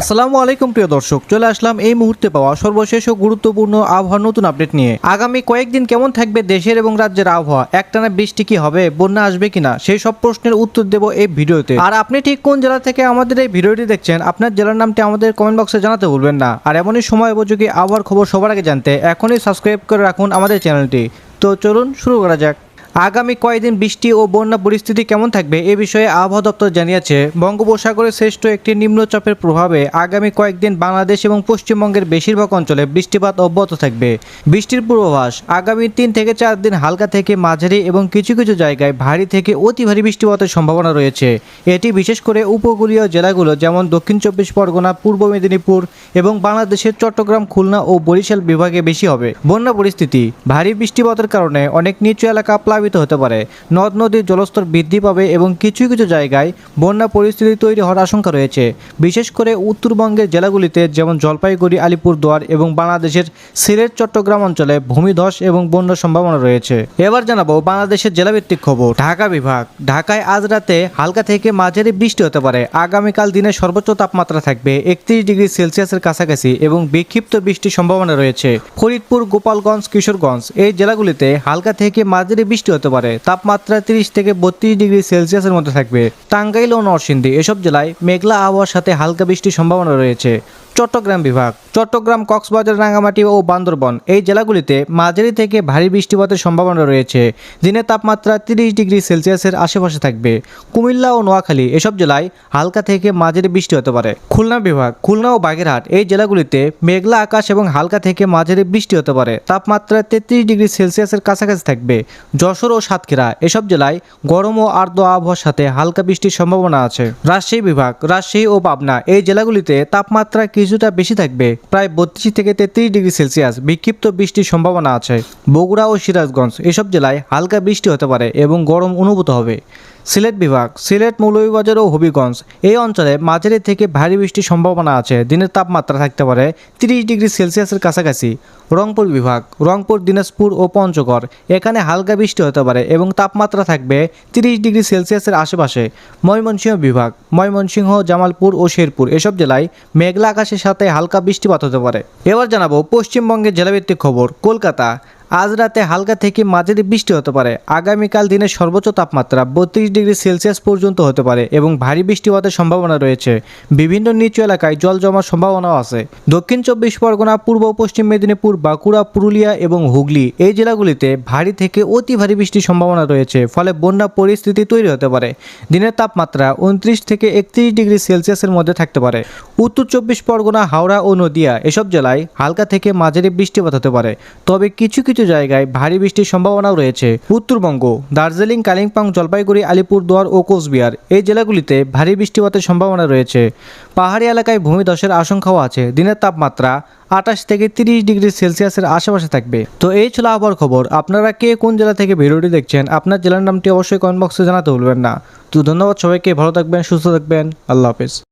আসসালামু আলাইকুম প্রিয় দর্শক, চলে আসলাম এই মুহূর্তে পাওয়া সর্বশেষ ও গুরুত্বপূর্ণ আবহাওয়ার নতুন আপডেট নিয়ে। আগামী কয়েকদিন কেমন থাকবে দেশের এবং রাজ্যের আবহাওয়া? একটানা বৃষ্টি কি হবে, বন্যা আসবে কিনা, সেই সব প্রশ্নের উত্তর দেব এই ভিডিওতে। আর আপনি ঠিক কোন জেলা থেকে আমাদের এই ভিডিওটি দেখছেন, আপনার জেলার নামটি আমাদের কমেন্ট বক্সে জানাতে ভুলবেন না। আর এমনই সময় উপযোগী আবহাওয়ার খবর সবার আগে জানতে এখনই সাবস্ক্রাইব করে রাখুন আমাদের চ্যানেলটি তো চলুন শুরু করা যাক। আগামী কয়েকদিন বৃষ্টি ও বন্যা পরিস্থিতি কেমন থাকবে এ বিষয়ে আবহাওয়া দপ্তর জানিয়েছে। বঙ্গোপসাগরে শ্রেষ্ঠ একটি নিম্নচাপের প্রভাবে আগামী কয়েকদিন বাংলাদেশ এবং পশ্চিমবঙ্গের বেশিরভাগ অঞ্চলে বৃষ্টিপাত অব্যাহত থাকবে। বৃষ্টির পূর্বাভাস, আগামী তিন থেকে চার দিন হালকা থেকে মাঝারি এবং কিছু কিছু জায়গায় ভারী থেকে অতি ভারী বৃষ্টিপাতের সম্ভাবনা রয়েছে। এটি বিশেষ করে উপকূলীয় জেলাগুলো যেমন দক্ষিণ চব্বিশ পরগনা, পূর্ব মেদিনীপুর এবং বাংলাদেশের চট্টগ্রাম, খুলনা ও বরিশাল বিভাগে বেশি হবে। বন্যা পরিস্থিতি, ভারী বৃষ্টিপাতের কারণে অনেক নিচু এলাকা প্লাবিত হতে পারে। নদ নদীর জলস্তর বৃদ্ধি পাবে এবং কিছু কিছু জায়গায় বন্যা পরিস্থিতি তৈরি হওয়ার আশঙ্কা রয়েছে। বিশেষ করে উত্তরবঙ্গের জেলাগুলিতে যেমন জলপাইগুড়ি, আলিপুরদুয়ার এবং বাংলাদেশের সিলেট, চট্টগ্রাম অঞ্চলে ভূমিধস এবং বন্যার সম্ভাবনা রয়েছে। এবার জানাব বাংলাদেশের জেলাভিত্তিক খবর। ঢাকা বিভাগ। ঢাকায় আজ রাতে হালকা থেকে মাঝারি বৃষ্টি হতে পারে। আগামীকাল দিনে সর্বোচ্চ তাপমাত্রা থাকবে একত্রিশ ডিগ্রি সেলসিয়াসের কাছাকাছি এবং বিক্ষিপ্ত বৃষ্টির সম্ভাবনা রয়েছে। ফরিদপুর, গোপালগঞ্জ, কিশোরগঞ্জ এই জেলাগুলিতে হালকা থেকে মাঝারি বৃষ্টি হতে পারে। তাপমাত্রা তিরিশ থেকে বত্রিশ ডিগ্রি সেলসিয়াসের মধ্যে থাকবে। টাঙ্গাইল ও নরসিংদী, এসব জেলায় মেঘলা আবহাওয়ার সাথে হালকা বৃষ্টির সম্ভাবনা রয়েছে। চট্টগ্রাম বিভাগ। চট্টগ্রাম, কক্সবাজার, রাঙ্গামাটি ও বান্দরবন এই জেলাগুলিতে মাঝারি থেকে ভারী বৃষ্টিপাতের সম্ভাবনা রয়েছে। দিনের তাপমাত্রা তিরিশ ডিগ্রি সেলসিয়াসের আশেপাশে থাকবে। কুমিল্লা ও নোয়াখালী এসব জেলায় হালকা থেকে মাঝারি বৃষ্টি হতে পারে। খুলনা বিভাগ, খুলনা ও বাগেরহাট এই জেলাগুলিতে মেঘলা আকাশ এবং হালকা থেকে মাঝারি বৃষ্টি হতে পারে। তাপমাত্রা তেত্রিশ ডিগ্রি সেলসিয়াসের কাছাকাছি থাকবে। যশোর ও সাতক্ষীরা এসব জেলায় গরম ও আর্দ্র আবহাওয়ার সাথে হালকা বৃষ্টির সম্ভাবনা আছে। রাজশাহী বিভাগ, রাজশাহী ও পাবনা এই জেলাগুলিতে তাপমাত্রা কিছুটা বেশি থাকবে। প্রায় বত্রিশ থেকে তেত্রিশ ডিগ্রি সেলসিয়াস বিক্ষিপ্ত বৃষ্টির সম্ভাবনা আছে। বগুড়া ও সিরাজগঞ্জ এসব জেলায় হালকা বৃষ্টি হতে পারে এবং গরম অনুভূত হবে। সিলেট বিভাগ, সিলেট মৌলভীবাজার ও হবিগঞ্জ। এই অঞ্চলে মাঝারি থেকে ভারী বৃষ্টির সম্ভাবনা আছে। দিনের তাপমাত্রা থাকতে পারে তিরিশ ডিগ্রি সেলসিয়াসের কাছাকাছি। রংপুর বিভাগ, রংপুর, দিনাজপুর ও পঞ্চগড়, এখানে হালকা বৃষ্টি হতে পারে এবং তাপমাত্রা থাকবে তিরিশ ডিগ্রি সেলসিয়াসের আশেপাশে। ময়মনসিংহ বিভাগ, ময়মনসিংহ, জামালপুর ও শেরপুর, এসব জেলায় মেঘলা আকাশের সাথে হালকা বৃষ্টিপাত হতে পারে। এবার জানাব পশ্চিমবঙ্গের জেলাভিত্তিক খবর, কলকাতা। আজ রাতে হালকা থেকে মাঝারি বৃষ্টি হতে পারে। আগামীকাল দিনের সর্বোচ্চ তাপমাত্রা বত্রিশ ডিগ্রি সেলসিয়াস পর্যন্ত হতে পারে এবং ভারী বৃষ্টিপাতের সম্ভাবনা রয়েছে। বিভিন্ন নিচু এলাকায় জল জমার সম্ভাবনাও আছে। দক্ষিণ চব্বিশ পরগনা, পূর্ব পশ্চিম মেদিনীপুর, বাঁকুড়া, পুরুলিয়া এবং হুগলি এই জেলাগুলিতে ভারী থেকে অতি ভারী বৃষ্টির সম্ভাবনা রয়েছে, ফলে বন্যা পরিস্থিতি তৈরি হতে পারে। দিনের তাপমাত্রা উনত্রিশ থেকে একত্রিশ ডিগ্রি সেলসিয়াসের মধ্যে থাকতে পারে। উত্তর চব্বিশ পরগনা, হাওড়া ও নদিয়া এসব জেলায় হালকা থেকে মাঝারি বৃষ্টিপাত হতে পারে। তবে কিছু কিছু জায়গায় ভারী বৃষ্টির সম্ভাবনাও রয়েছে। উত্তরবঙ্গ, দার্জিলিং, কালিম্পং, জলপাইগুড়ি, আলিপুরদুয়ার ও কোচবিহার এই জেলাগুলিতে ভারী বৃষ্টিপাতের সম্ভাবনা রয়েছে। পাহাড়ি এলাকায় ভূমিধসের আশঙ্কাও আছে। দিনের তাপমাত্রা আঠাশ থেকে তিরিশ ডিগ্রি সেলসিয়াসের আশেপাশে থাকবে। তো এই ছিল আবহাওয়ার খবর। আপনারা কে কোন জেলা থেকে ভিডিওটি দেখছেন, আপনার জেলার নামটি অবশ্যই কমেন্ট বক্সে জানাতে ভুলবেন না। তো ধন্যবাদ সবাইকে, ভালো থাকবেন, সুস্থ থাকবেন, আল্লাহ হাফেজ।